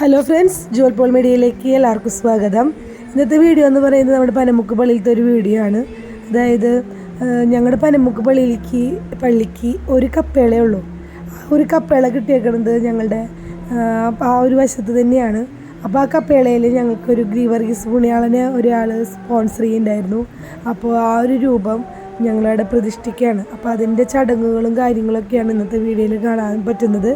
Hello friends ജോൽ Paul മീഡിയയിലേക്ക് എല്ലാവർക്കും സ്വാഗതം. ഇന്നത്തെ വീഡിയോ എന്ന് പറയുന്നത് നമ്മുടെ പനമുക്ക് പള്ളിയിലത്തെ ഒരു വീഡിയോ ആണ്. അതായത് ഞങ്ങളുടെ പനമുക്ക് പള്ളിയിലേക്ക് പള്ളിക്ക് ഒരു കപ്പേളേ ഉള്ളൂ. ഒരു കപ്പേള കിട്ടിയേക്കുന്നത് ഞങ്ങളുടെ ആ ഒരു വശത്ത് തന്നെയാണ്. അപ്പോൾ ആ കപ്പേളയിൽ ഞങ്ങൾക്കൊരു ഗ്രീവർഗീസ് പുണ്യാളനെ ഒരാൾ സ്പോൺസർ ചെയ്യുന്നുണ്ടായിരുന്നു അപ്പോൾ ആ ഒരു രൂപം ഞങ്ങളവിടെ പ്രതിഷ്ഠിക്കുകയാണ് അപ്പോൾ അതിന്റെ ചടങ്ങുകളും കാര്യങ്ങളൊക്കെയാണ് ഇന്നത്തെ വീഡിയോയിൽ കാണാൻ പറ്റുന്നത്.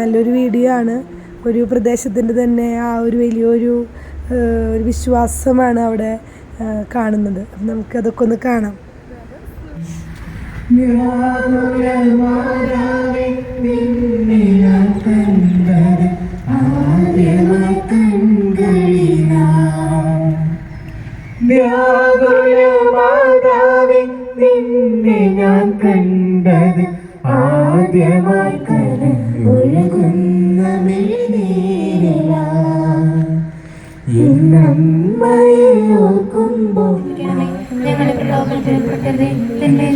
നല്ലൊരു വീഡിയോ ആണ്. ഒരു പ്രദേശത്തിന്റെ തന്നെ ആ ഒരു വലിയൊരു ഒരു വിശ്വാസമാണ് അവിടെ കാണുന്നത്. അപ്പം നമുക്കതൊക്കെ ഒന്ന് കാണാം. നിന്നെ ഞാൻ കണ്ടത്. ആദ്യമായി ഒഴുകുന്ന പെട്ടത് തന്നെ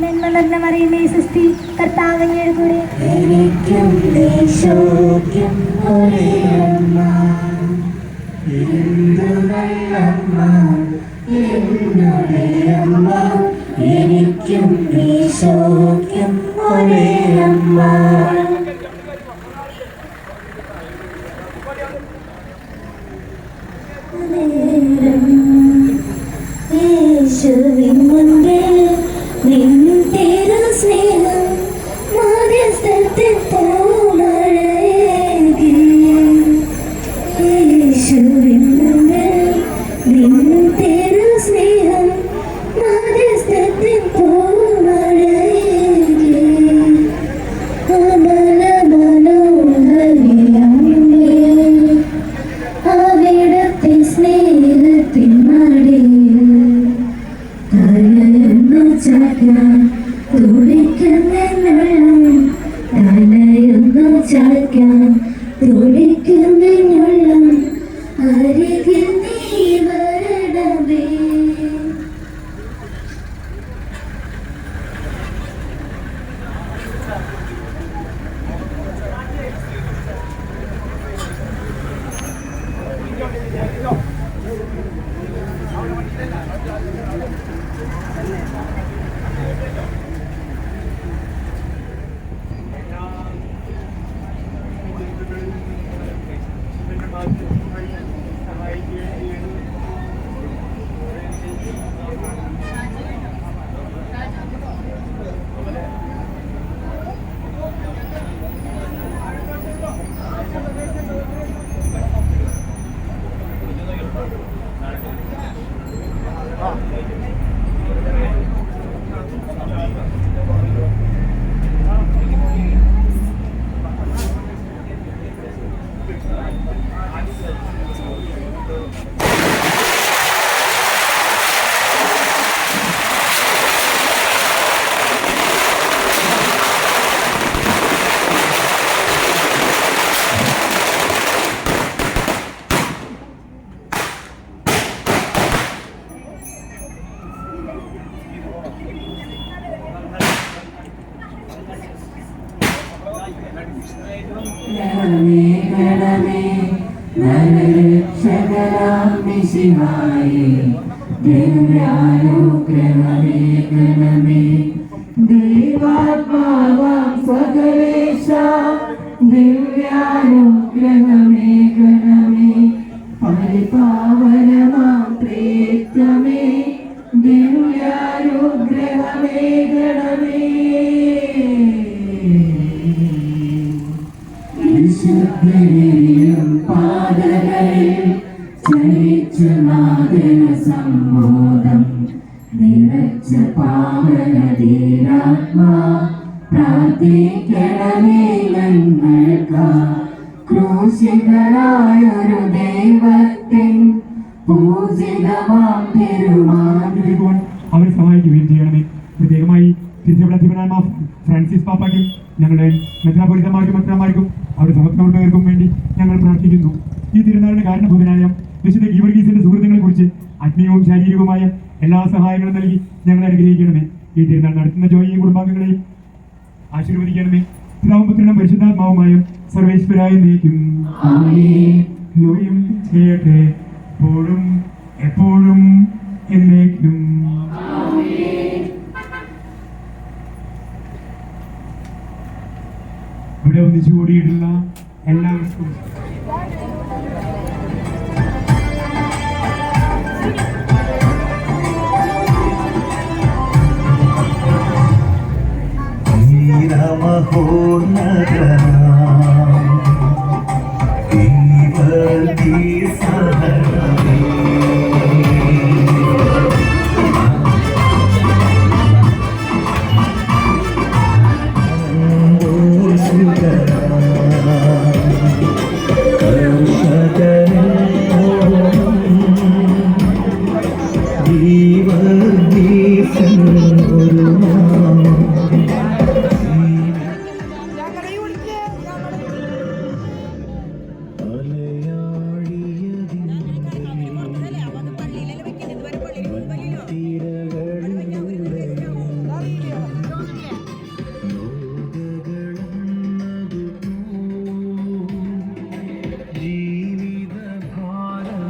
നന്മ നിറഞ്ഞ മറിയമേ സൃഷ്ടി കർത്താവിനോട് കൂടെ എനിക്കും നല്ലമ്മ എന്നുടെ അമ്മ എനിക്കും 这灵魂 Thank you. ഗണമേ നരരക്ഷകരാം മിശിഹായേ ദിവ്യാനുഗ്രഹമേ ഗണമേ. ദൈവാത്മാവാം സകലേശ ദിവ്യാനുഗ്രഹമേ പ്രീതമേ ദിവ്യാനുഗ്രഹമേ ഗണമേ. ചരിച്ച നാദന സമ്മോദം നിറച്ച പാവനധീരാത്മാ പ്രാർത്ഥിക്കണമേ ഞങ്ങൾക്ക്. ക്രൂശിതരായൊരു ദൈവത്തിൻ പൂജിതമാം പെരുമാൻ അവർ സഹായിക്കുകയും ചെയ്യണമേ. പ്രത്യേകമായി തിരുച്ചവിടധിപനായ ഫ്രാൻസിസ് പാപ്പയ്ക്കും ഞങ്ങളുടെ മെത്രാപൊലിതമാർക്കും മെത്രാമാർക്കും അവരുടെ സഹപ്രവർത്തകർക്കും വേണ്ടി ഞങ്ങൾ പ്രാർത്ഥിക്കുന്നു. ഈ തിരുനാളിന് കാരണഭൂതനായ വിശുദ്ധ ഗീവർഗീസിന്റെ സുഹൃത്തുക്കളെ കുറിച്ച് ആത്മീയവും ശാരീരികവുമായ എല്ലാ സഹായങ്ങളും നൽകി ഞങ്ങൾ അനുഗ്രഹിക്കണമേ. ഈ തിരുനാൾ നടത്തുന്ന ജോയി കുടുംബാംഗങ്ങളെയും ആശീർവദിക്കണമേ. പിതാവും പുത്രനും പരിശുദ്ധാത്മാവുമായും സർവേശ്വരായി ചെയ്യട്ടെ എപ്പോഴും എപ്പോഴും എന്നേക്കും. പൂർണത.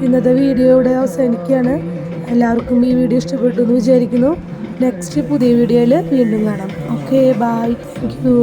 ഇന്നത്തെ വീഡിയോ ഇവിടെ അവസാനിക്കുകയാണ്. എല്ലാവർക്കും ഈ വീഡിയോ ഇഷ്ടപ്പെട്ടു എന്ന് വിചാരിക്കുന്നു. നെക്സ്റ്റ് പുതിയ വീഡിയോയിൽ വീണ്ടും കാണാം. Okay bye thank you